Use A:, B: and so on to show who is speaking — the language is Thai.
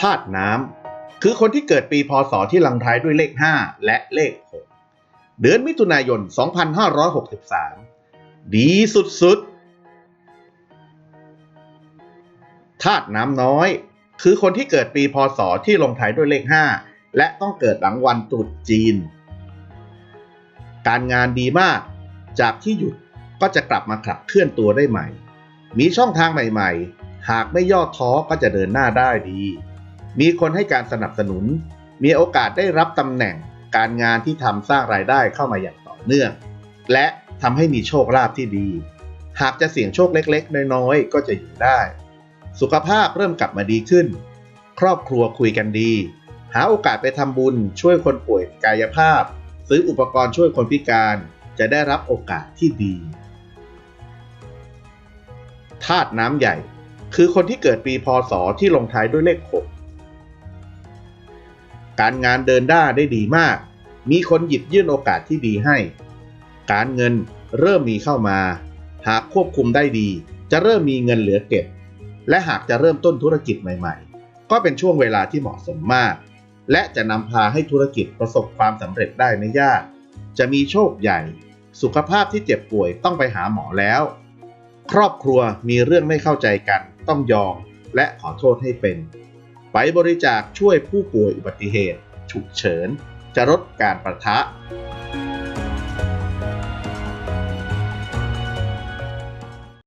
A: ธาตุน้ำคือคนที่เกิดปีพศที่ลังท้ายด้วยเลข 5 และเลข 6 เดือนมิถุนายน 2563 ดีสุดๆธาตุน้ำน้อย คือคนที่เกิดปีพศที่ลงท้ายด้วยเลข 5 และต้องเกิดหลังวันตรุษจีน การงานดีมาก จากที่หยุดก็จะกลับมาขับเคลื่อนตัวได้ใหม่ มีช่องทางใหม่ ๆ หากไม่ย่อท้อก็จะเดินหน้าได้ดี มีคนให้การสนับสนุน มีโอกาสได้รับตำแหน่งการงานที่ทำสร้างรายได้เข้ามาอย่างต่อเนื่อง และทำให้มีโชคลาภที่ดี หากจะเสี่ยงโชคเล็กๆ น้อยๆ ก็จะอยู่ได้ สุขภาพเริ่มกลับมาดีขึ้น ครอบครัวคุยกันดี หาโอกาสไปทำบุญช่วยคนป่วยกายภาพ ซื้ออุปกรณ์ช่วยคนพิการจะได้รับโอกาสที่ดีธาตุน้ำใหญ่ คือคนที่เกิดปีพศที่ลงท้ายด้วยเลข6 การงานเดินหน้าได้ดีมาก มีคนหยิบยื่นโอกาสที่ดีให้ การเงินเริ่มมีเข้ามา หากควบคุมได้ดี จะเริ่มมีเงินเหลือเก็บ และหากจะเริ่มต้นธุรกิจใหม่ ๆ ก็เป็นช่วงเวลาที่เหมาะสมมาก และจะนำพาให้ธุรกิจประสบความสำเร็จได้ไม่ยาก จะมีโชคใหญ่ สุขภาพที่เจ็บป่วยต้องไปหาหมอแล้ว ครอบครัวมีเรื่องไม่เข้าใจกันต้องยอมและขอโทษให้เป็น ไปบริจาคช่วยผู้ป่วยอุบัติเหตุ ฉุกเฉิน จะลดการประทะ